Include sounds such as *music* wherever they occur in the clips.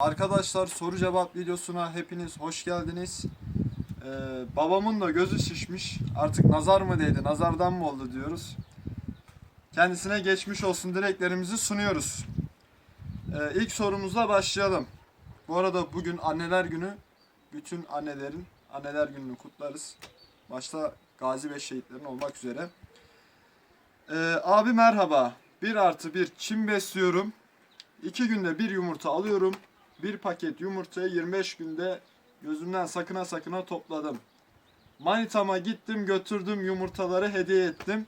Arkadaşlar soru cevap videosuna hepiniz hoş geldiniz. Ee, babamın da gözü şişmiş. Artık nazar mı değdi, nazardan mı oldu diyoruz. Kendisine geçmiş olsun dileklerimizi sunuyoruz. Ee, ilk sorumuzla başlayalım. Bu arada bugün anneler günü. Bütün annelerin anneler gününü kutlarız. Başta gazi ve şehitlerin olmak üzere. Ee, abi merhaba. 1 artı 1 çim besliyorum. 2 günde bir yumurta alıyorum. Bir paket yumurtayı 25 günde gözümden sakına sakına topladım. Manitama gittim götürdüm yumurtaları hediye ettim.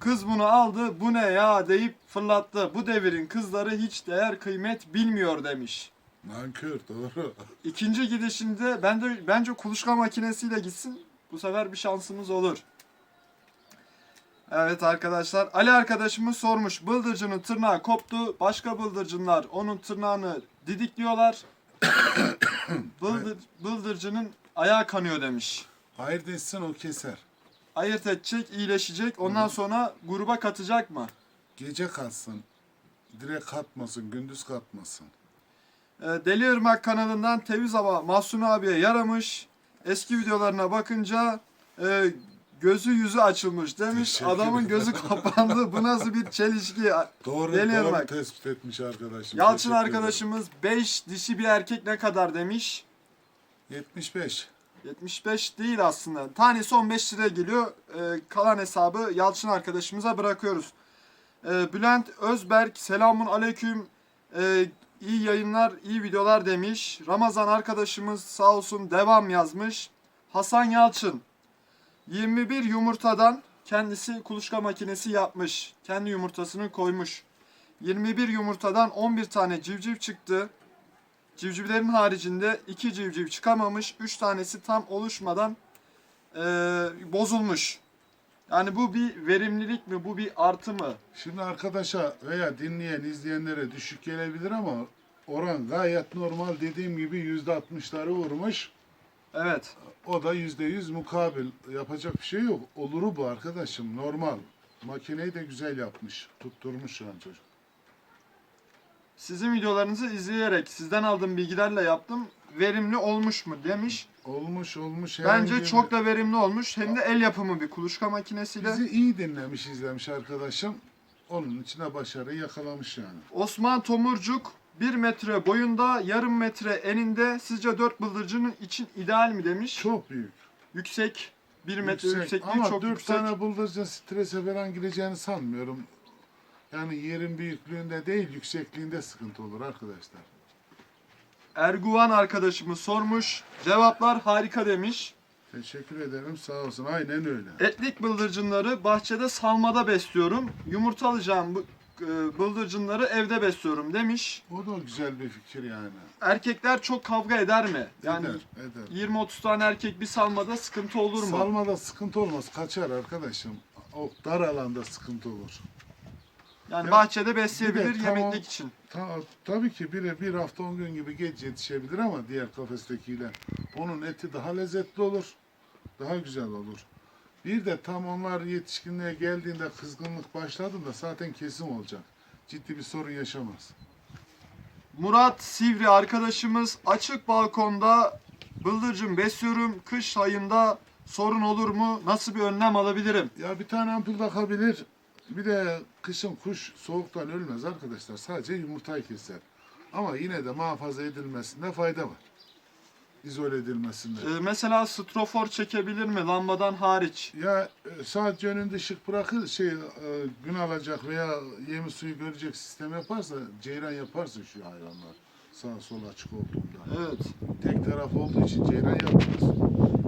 Kız bunu aldı bu ne ya deyip fırlattı. Bu devirin kızları hiç değer kıymet bilmiyor demiş. Nankör doğru. İkinci gidişinde ben de bence kuluçka makinesiyle gitsin. Bu sefer bir şansımız olur. Evet arkadaşlar. Ali arkadaşımız sormuş. Bıldırcının tırnağı koptu. Başka bıldırcınlar onun tırnağını didikliyorlar. *coughs* Bıldır, bıldırcının ayağı kanıyor demiş. Hayır desin o keser. Ayırt edecek, iyileşecek. Ondan sonra gruba katacak mı? Gece katsın. Direkt katmasın, gündüz katmasın. Ee, Deli Irmak kanalından Teviz Hava Mahsun abiye yaramış. Eski videolarına bakınca e, gözü yüzü açılmış demiş. Teşekkür Adamın gözü kapandı. Bu nasıl bir çelişki? Doğru, Deli doğru Irmak. tespit etmiş arkadaşım. Yalçın Teşekkür ederim. arkadaşımız 5 dişi bir erkek ne kadar demiş. 75. 75 değil aslında. Tanesi 15 liraya geliyor. Ee, kalan hesabı Yalçın arkadaşımıza bırakıyoruz. Ee, Bülent Özberk selamun aleyküm. Ee, iyi yayınlar, iyi videolar demiş. Ramazan arkadaşımız sağ olsun devam yazmış. Hasan Yalçın 21 yumurtadan kendisi kuluçka makinesi yapmış. Kendi yumurtasını koymuş. 21 yumurtadan 11 tane civciv çıktı. Civcivlerin haricinde iki civciv çıkamamış. Üç tanesi tam oluşmadan eee, bozulmuş. Yani bu bir verimlilik mi? Bu bir artı mı? Şimdi arkadaşa veya dinleyen, izleyenlere düşük gelebilir ama oran gayet normal. Dediğim gibi yüzde altmışları vurmuş. Evet. O da yüzde yüz mukabil. Yapacak bir şey yok. Oluru bu arkadaşım. Normal. Makineyi de güzel yapmış. Tutturmuş şu an çocuk. Sizin videolarınızı izleyerek sizden aldığım bilgilerle yaptım. Verimli olmuş mu demiş. Olmuş olmuş. Bence herhangi çok bir- da verimli olmuş. Hem de el yapımı bir kuluçka makinesiyle. Bizi iyi dinlemiş, izlemiş arkadaşım. Onun içine başarıyı yakalamış yani. Osman Tomurcuk 1 metre boyunda, yarım metre eninde sizce 4 bıldırcının için ideal mi demiş. Çok büyük. Yüksek. 1 metre Yüksek. yüksekliği Ama çok dört yüksek. tane bıldırcın strese falan gireceğini sanmıyorum. Yani yerin büyüklüğünde değil, yüksekliğinde sıkıntı olur arkadaşlar. Erguvan arkadaşımız sormuş. Cevaplar harika demiş. Teşekkür ederim, sağ olsun. Aynen öyle. Etlik bıldırcınları bahçede salmada besliyorum. Yumurta alacağım bu bıldırcınları evde besliyorum demiş. O da güzel bir fikir yani. Erkekler çok kavga eder mi? Yani eder, eder. 20-30 tane erkek bir salmada sıkıntı olur mu? Salmada sıkıntı olmaz, kaçar arkadaşım. O dar alanda sıkıntı olur. yani Ya, bahçede besleyebilir bir de tamam- yemeklik için. Ta, tabii ki bir, bir hafta on gün gibi geç yetişebilir ama diğer kafestekiyle. Onun eti daha lezzetli olur. Daha güzel olur. Bir de tam onlar yetişkinliğe geldiğinde kızgınlık başladığında zaten kesim olacak. Ciddi bir sorun yaşamaz. Murat Sivri arkadaşımız açık balkonda bıldırcın besliyorum. Kış ayında sorun olur mu? Nasıl bir önlem alabilirim? Ya bir tane ampul takabilir. Bir de kışın kuş soğuktan ölmez arkadaşlar. Sadece yumurtayı keser. Ama yine de muhafaza edilmesinde fayda var. İzole edilmesinde. Ee, mesela strofor çekebilir mi lambadan hariç? Ya e, sadece önünde ışık bırakır şey e, gün alacak veya yemi suyu görecek sistem yaparsa ceyran yaparsa şu hayvanlar sağ sol açık olduğunda. Evet. Tek taraf olduğu için ceyran yapmaz.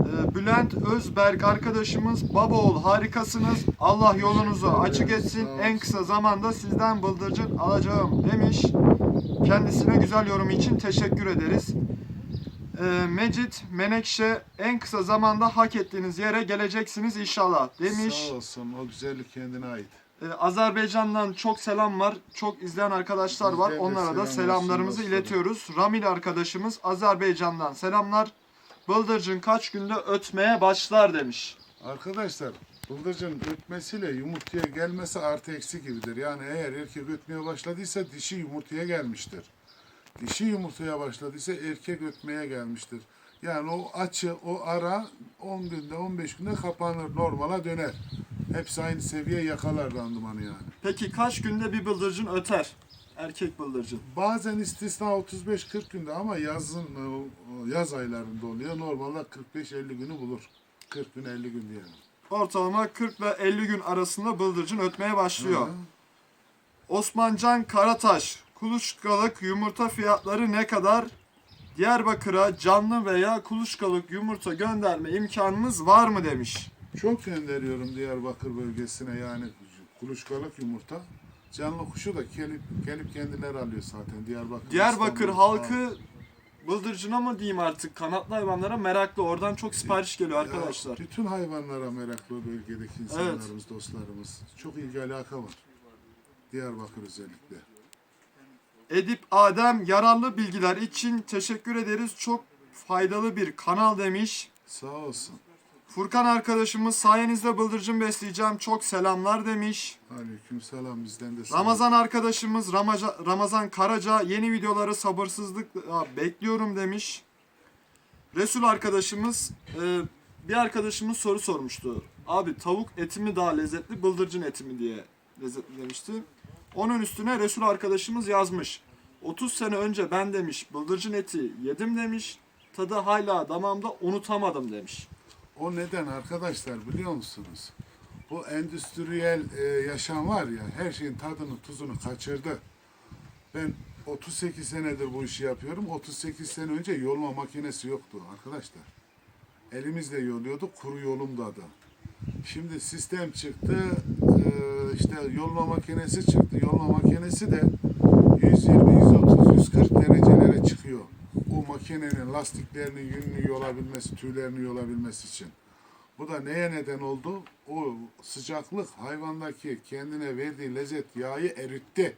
Ee, Bülent Özberk arkadaşımız baba oğul harikasınız. Allah yolunuzu açık etsin. En kısa zamanda sizden bıldırcın alacağım demiş. Kendisine güzel yorumu için teşekkür ederiz. Ee, Mecit Menekşe en kısa zamanda hak ettiğiniz yere geleceksiniz inşallah demiş. Sağ olsun o güzellik kendine ait. Ee, Azerbaycan'dan çok selam var. Çok izleyen arkadaşlar var. Bizden Onlara da selamlar, selamlarımızı selamlar. iletiyoruz. Ramil arkadaşımız Azerbaycan'dan selamlar. Bıldırcın kaç günde ötmeye başlar demiş. Arkadaşlar bıldırcın ötmesiyle yumurtaya gelmesi artı eksi gibidir. Yani eğer erkek ötmeye başladıysa dişi yumurtaya gelmiştir. Dişi yumurtaya başladıysa erkek ötmeye gelmiştir. Yani o açı, o ara 10 günde 15 günde kapanır, normala döner. Hepsi aynı seviye yakalar randımanı yani. Peki kaç günde bir bıldırcın öter? Erkek bıldırcın. Bazen istisna 35-40 günde ama yazın e, yaz aylarında oluyor. Normalde 45-50 günü bulur. 40 gün 50 gün diyelim. Ortalama 40 ve 50 gün arasında bıldırcın ötmeye başlıyor. Hı. Osmancan Karataş, kuluçkalık yumurta fiyatları ne kadar? Diyarbakır'a canlı veya kuluçkalık yumurta gönderme imkanınız var mı demiş. Çok gönderiyorum Diyarbakır bölgesine yani kuluçkalık yumurta. Canlı kuşu da gelip, gelip kendileri alıyor zaten Diyarbakır. Diyarbakır halkı bıldırcına mı diyeyim artık kanatlı hayvanlara meraklı. Oradan çok sipariş geliyor Ya, arkadaşlar. bütün hayvanlara meraklı bölgedeki insanlarımız, dostlarımız. Çok ilgi alaka var. Diyarbakır özellikle. Edip Adem yararlı bilgiler için teşekkür ederiz. Çok faydalı bir kanal demiş. Sağ olsun. Furkan arkadaşımız sayenizde bıldırcın besleyeceğim. Çok selamlar demiş. Aleyküm selam bizden de selam. Ramazan arkadaşımız Ramaza- Ramazan Karaca yeni videoları sabırsızlıkla bekliyorum demiş. Resul arkadaşımız e, bir arkadaşımız soru sormuştu. Abi tavuk eti mi daha lezzetli bıldırcın eti mi diye lezzetli demişti. Onun üstüne Resul arkadaşımız yazmış. 30 sene önce ben demiş bıldırcın eti yedim demiş. Tadı hala damağımda unutamadım demiş. O neden arkadaşlar biliyor musunuz? Bu endüstriyel e, yaşam var ya her şeyin tadını tuzunu kaçırdı. Ben 38 senedir bu işi yapıyorum. 38 sene önce yolma makinesi yoktu arkadaşlar. Elimizle yoluyorduk kuru yolum da. Şimdi sistem çıktı. İşte yolma makinesi çıktı. Yolma makinesi de 120, 130, 140 derecelere çıkıyor. O makinenin lastiklerinin yününü yolabilmesi, tüylerini yolabilmesi için. Bu da neye neden oldu? O sıcaklık hayvandaki kendine verdiği lezzet yağı eritti.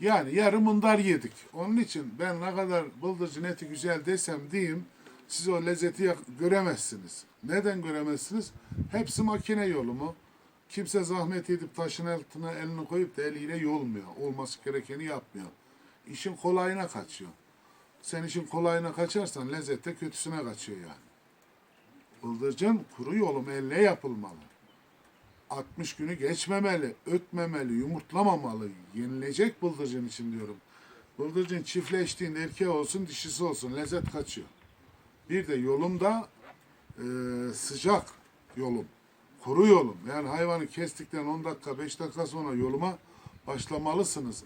Yani yarı mındar yedik. Onun için ben ne kadar bıldırcın eti güzel desem diyeyim siz o lezzeti göremezsiniz. Neden göremezsiniz? Hepsi makine yolumu. Kimse zahmet edip taşın altına elini koyup da eliyle yolmuyor. Olması gerekeni yapmıyor. İşin kolayına kaçıyor. Sen işin kolayına kaçarsan lezzette kötüsüne kaçıyor yani. Bıldırcın kuru yolum elle yapılmalı. 60 günü geçmemeli, ötmemeli, yumurtlamamalı. Yenilecek bıldırcın için diyorum. Bıldırcın çiftleştiğinde erkeği olsun, dişisi olsun lezzet kaçıyor. Bir de yolum da e, sıcak yolum. Kuru yolum. Yani hayvanı kestikten 10 dakika, 5 dakika sonra yoluma başlamalısınız.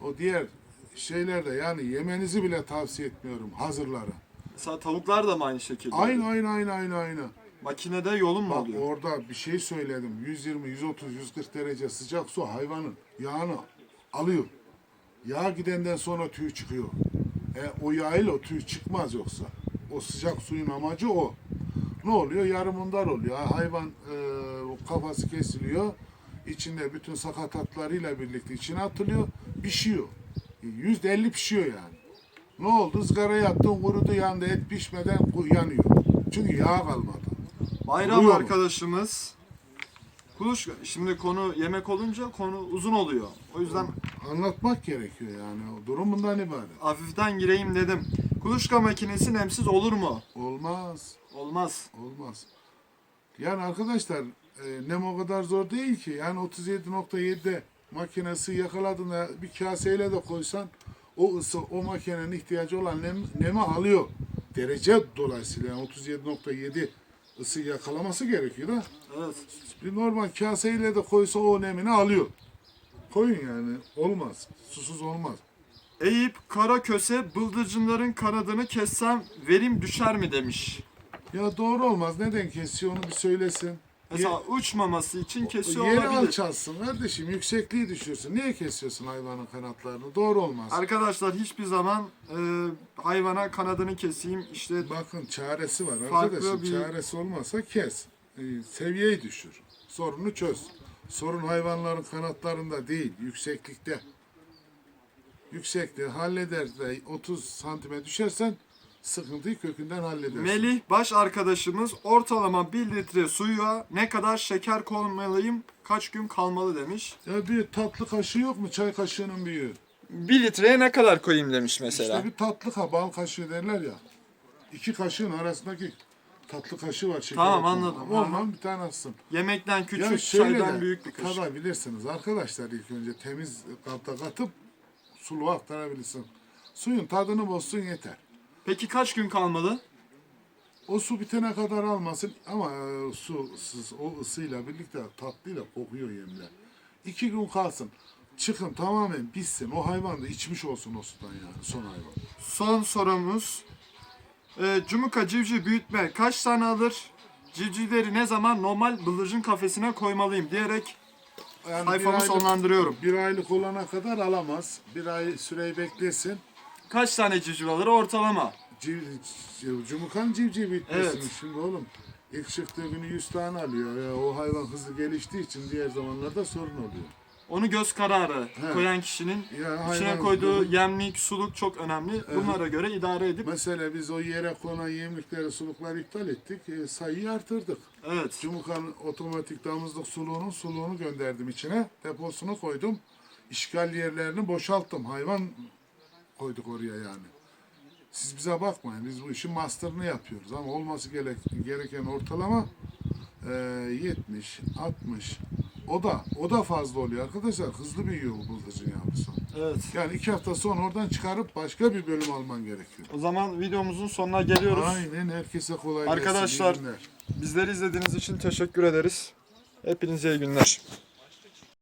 O diğer şeylerde yani yemenizi bile tavsiye etmiyorum hazırları. Mesela tavuklar da mı aynı şekilde? Aynı aynı aynı aynı aynı. Makinede yolun mu Bak oluyor? orada bir şey söyledim. 120, 130, 140 derece sıcak su hayvanın yağını alıyor. Yağ gidenden sonra tüy çıkıyor. E, o yağ ile o tüy çıkmaz yoksa. O sıcak suyun amacı o. Ne oluyor? Yarımındar oluyor. Hayvan e, kafası kesiliyor. İçinde bütün sakatatlarıyla birlikte içine atılıyor. Pişiyor. Yüzde elli pişiyor yani. Ne oldu? Izgaraya attın kurudu yandı et pişmeden yanıyor. Çünkü yağ kalmadı. Bayram mu? arkadaşımız kuluç şimdi konu yemek olunca konu uzun oluyor. O yüzden Anlatmak gerekiyor yani. O durum bundan ibaret. hafiften gireyim dedim. Kuluçka makinesi nemsiz olur mu? Olmaz. Olmaz. Olmaz. Yani arkadaşlar e, nem o kadar zor değil ki. Yani 37.7'de makinesi yakaladığında bir kaseyle de koysan o ısı o makinenin ihtiyacı olan nem, nemi alıyor. Derece dolayısıyla yani 37.7 ısı yakalaması gerekiyor da Evet. bir normal kaseyle de koysa o nemini alıyor. Koyun yani olmaz. Susuz olmaz. Eyüp Karaköse bıldırcınların kanadını kessem verim düşer mi demiş. Ya doğru olmaz. Neden kesiyor onu bir söylesin. Mesela uçmaması için kesiyor Yeri olabilir. alçalsın kardeşim. Yüksekliği düşürsün. Niye kesiyorsun hayvanın kanatlarını? Doğru olmaz. Arkadaşlar hiçbir zaman e, hayvana kanadını keseyim işte Bakın çaresi var Farklı arkadaşım. bir- Çaresi olmazsa kes. Ee, seviyeyi düşür. Sorunu çöz. Sorun hayvanların kanatlarında değil, yükseklikte. Yüksekliği halleder de 30 santime düşersen sıkıntıyı kökünden halledersin. Melih baş arkadaşımız ortalama 1 litre suya ne kadar şeker koymalıyım kaç gün kalmalı demiş. Ya bir tatlı kaşığı yok mu? Çay kaşığının büyüğü. 1 litreye ne kadar koyayım demiş mesela. İşte bir tatlı ka bal kaşığı derler ya. İki kaşığın arasındaki tatlı kaşığı var. şeker Tamam, atmadan. anladım. Ondan bir tane atsın. Yemekten küçük, çaydan de büyük bir kaşık. tadabilirsiniz arkadaşlar ilk önce temiz kapta katıp suluğa aktarabilirsin. Suyun tadını bozsun yeter. Peki kaç gün kalmalı? O su bitene kadar almasın ama e, su ısı- o ısıyla birlikte tatlıyla kokuyor yemler. İki gün kalsın. Çıkın tamamen bitsin. O hayvan da içmiş olsun o sudan yani son hayvan. Son sorumuz. Ee, Cumuka civciv büyütme kaç tane alır? Civcivleri ne zaman normal bıldırcın kafesine koymalıyım diyerek Yani sayfamı bir aylık- sonlandırıyorum. Bir aylık olana kadar alamaz. Bir ay süreyi beklesin. Kaç tane civciv alır ortalama? Civ, civ, cumukan civciv bitmesin. Evet. Şimdi oğlum ilk çıktığı günü 100 tane alıyor. Ya, o hayvan hızlı geliştiği için diğer zamanlarda sorun oluyor. Onu göz kararı He. koyan kişinin Ya içine hayvan- koyduğu yemlik, suluk çok önemli. Bunlara göre idare edip Mesela biz o yere konan yemlikleri, sulukları iptal ettik. E, sayıyı artırdık. evet. Cumukan otomatik damızlık suluğunun suluğunu gönderdim içine. Deposunu koydum. İşgal yerlerini boşalttım. Hayvan koyduk oraya yani. Siz bize bakmayın. Biz bu işin master'ını yapıyoruz. Ama olması gerek, gereken ortalama e, 70, 60. O da o da fazla oluyor arkadaşlar. Hızlı büyüyor bu bıldırcın yavrusu. Evet. Yani iki hafta sonra oradan çıkarıp başka bir bölüm alman gerekiyor. O zaman videomuzun sonuna geliyoruz. Aynen herkese kolay gelsin. Arkadaşlar-. Bizleri izlediğiniz için teşekkür ederiz. Hepinize iyi günler.